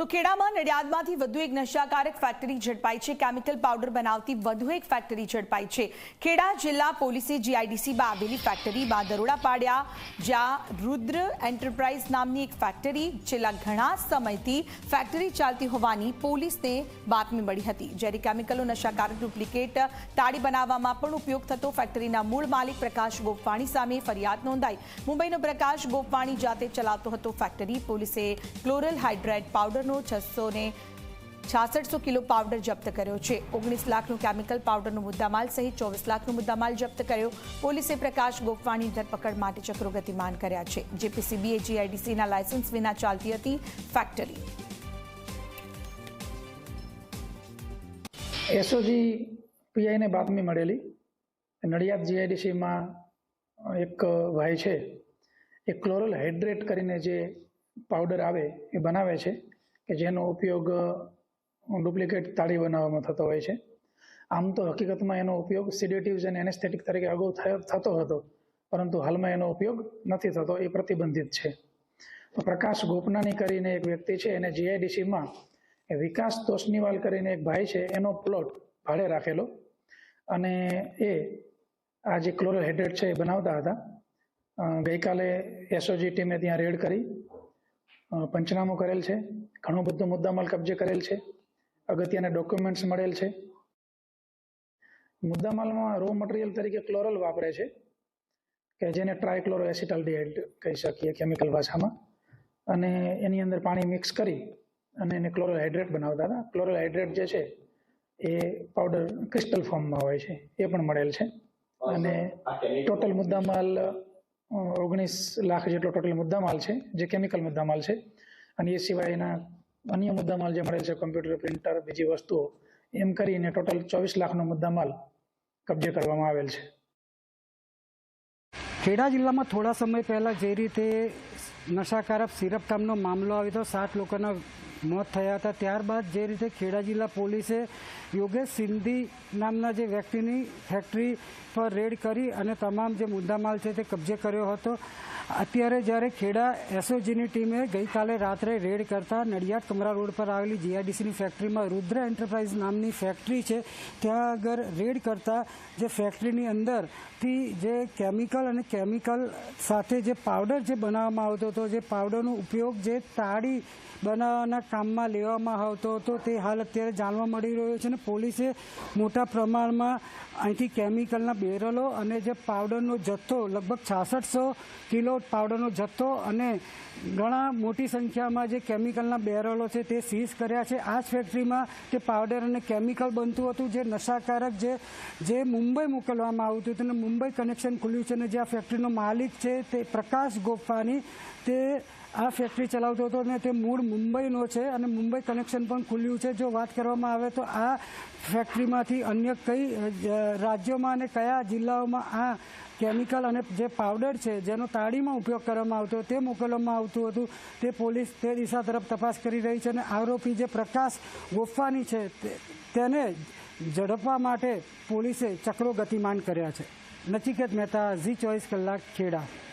તો ખેડામાં નડિયાદમાંથી વધુ એક નશાકારક ફેક્ટરી ઝડપાઈ છે. કેમિકલ પાવડર બનાવતી વધુ એક ફેક્ટરી ઝડપાઈ છે. ખેડા જિલ્લા પોલીસે જીઆઈડીસીમાં આવેલી ફેક્ટરીમાં દરોડા પાડ્યા, જ્યાં રુદ્ર એન્ટરપ્રાઇઝ નામની એક ફેક્ટરી છેલ્લા ઘણા સમયથી ફેક્ટરી ચાલતી હોવાની પોલીસને બાતમી મળી હતી. જ્યારે કેમિકલો નશાકારક ડુપ્લિકેટ તાળી બનાવવામાં પણ ઉપયોગ થતો ફેક્ટરીના મૂળ માલિક પ્રકાશ ગોપવાણી સામે ફરિયાદ નોંધાઈ. મુંબઈનો પ્રકાશ ગોપવાણી જાતે ચલાવતો હતો ફેક્ટરી પોલીસે ક્લોરલ હાઇડ્રેટ પાવડરનો છસો ને છાસઠસો કિલો પાવડર જપ્ત કર્યો છે. ઓગણીસ લાખનો કેમિકલ પાવડરનો મુદ્દામાલ સહિત ચોવીસ લાખનો મુદ્દામાલ જપ્ત કર્યો. પોલીસે પ્રકાશ ગોપવાની ધરપકડ માટે ચક્રો ગતિમાન કર્યા છે. જેપીસીબીએ જીઆઈડીસીના લાયસન્સ વિના ચાલતી હતી ફેક્ટરી. એસઓજી પીઆઈને બાતમી મળેલી. નડિયાદ જીઆઈડીસીમાં એક ભાઈ છે. એ ક્લોરલ હાઇડ્રેટ કરીને જે પાવડર આવે, એ બનાવે છે. કે જેનો ઉપયોગ ડુપ્લિકેટ તાળી બનાવવામાં થતો હોય છે. આમ તો હકીકતમાં એનો ઉપયોગ સિડેટિવ્સ અને એનેસ્થેટિક તરીકે અગાઉ થતો હતો. પરંતુ હાલમાં એનો ઉપયોગ નથી થતો, એ પ્રતિબંધિત છે. તો પ્રકાશ ગોપનાની કરીને એક વ્યક્તિ છે, એને જીઆઈડીસીમાં વિકાસ તોષનીવાલ કરીને એક ભાઈ છે, એનો પ્લોટ ભાડે રાખેલો. અને એ આ જે ક્લોરોહાઇડ્રેટ છે, એ બનાવતા હતા. ગઈકાલે એસઓજી ટીમે ત્યાં રેડ કરી. પંચનામું કરેલ છે. ઘણો બધો મુદ્દામાલ કબજે કરેલ છે. અગત્યના ડોક્યુમેન્ટ્સ મળેલ છે. મુદ્દામાલમાં રો મટીરિયલ તરીકે ક્લોરલ વાપરે છે. કે જેને ટ્રાયક્લોરો એસિટાલ્ડિહાઇડ કહી શકીએ કેમિકલ ભાષામાં. અને એની અંદર પાણી મિક્સ કરી અને એને ક્લોરલ હાઇડ્રેટ બનાવતા હતા. ક્લોરલ હાઇડ્રેટ જે છે એ પાવડર ક્રિસ્ટલ ફોર્મમાં હોય છે. એ પણ મળેલ છે. અને ટોટલ મુદ્દામાલ ઓગણીસ લાખ જેટલો ટોટલ મુદ્દામાલ છે, જે કેમિકલ મુદ્દામાલ છે. અને એ સિવાય એના અન્ય મુદ્દામાલ જે મળેલ છે કમ્પ્યુટર પ્રિન્ટર બીજી વસ્તુઓ, એમ કરીને ટોટલ ચોવીસ લાખનો મુદ્દામાલ કબજે કરવામાં આવેલ છે. ખેડા જિલ્લામાં થોડા સમય પહેલાં જે રીતે નશાકારક સિરપ કામનો મામલો આવ્યો હતો, સાત લોકોના મોત થયા હતા. ત્યારબાદ જે રીતે ખેડા જિલ્લા પોલીસે યોગેશ સિંધી નામના જે વ્યક્તિની ફેક્ટરી પર રેડ કરી અને તમામ જે મુદ્દામાલ છે તે કબજે કર્યો હતો. અત્યારે જ્યારે ખેડા એસઓજીની ટીમે ગઈકાલે રાત્રે રેડ કરતા નડિયાદ કમરા રોડ પર આવેલી જીઆઈડીસીની ફેક્ટરીમાં રુદ્ર એન્ટરપ્રાઇઝ નામની ફેક્ટરી છે, ત્યાં આગળ રેડ કરતા જે ફેક્ટરીની અંદરથી જે કેમિકલ અને કેમિકલ સાથે જે પાવડર જે બનાવવામાં આવતો હતો, જે પાવડરનો ઉપયોગ જે તાળી બનાવવાના કામમાં લેવામાં આવતો હતો, તે હાલ અત્યારે જાણવા મળી રહ્યો છે અને પોલીસે મોટા પ્રમાણમાં અહીંથી કેમિકલના બેરલો અને જે પાવડરનો જથ્થો લગભગ છાસઠસો કિલો પાવડરનો જથ્થો અને ઘણા મોટી સંખ્યામાં જે કેમિકલના બેરલો છે તે સીઝ કર્યા છે. આ જ ફેક્ટરીમાં તે પાવડર અને કેમિકલ બનતું હતું, જે નશાકારક જે જે મુંબઈ મોકલવામાં આવતું હતું. અને મુંબઈ કનેક્શન ખુલ્યું છે અને જે આ ફેક્ટરીનો માલિક છે તે પ્રકાશ ગોફાની તે આ ફેક્ટરી ચલાવતો હતો અને તે મૂળ મુંબઈનો છે અને મુંબઈ કનેક્શન પણ ખુલ્યું છે. જો વાત કરવામાં આવે તો આ ફેક્ટરીમાંથી અન્ય કઈ રાજ્યોમાં અને કયા જિલ્લાઓમાં આ કેમિકલ અને જે પાવડર છે જેનો તાળીમાં ઉપયોગ કરવામાં આવતો તે મોકલવામાં આવતું હતું. તે પોલીસ તે દિશા તરફ તપાસ કરી રહી છે અને આરોપી જે પ્રકાશ ગોફવાની છે તેને ઝડપવા માટે પોલીસે ચક્રો ગતિમાન કર્યા છે. નચિકેત મહેતા, ઝી ચોવીસ કલાક ખેડા.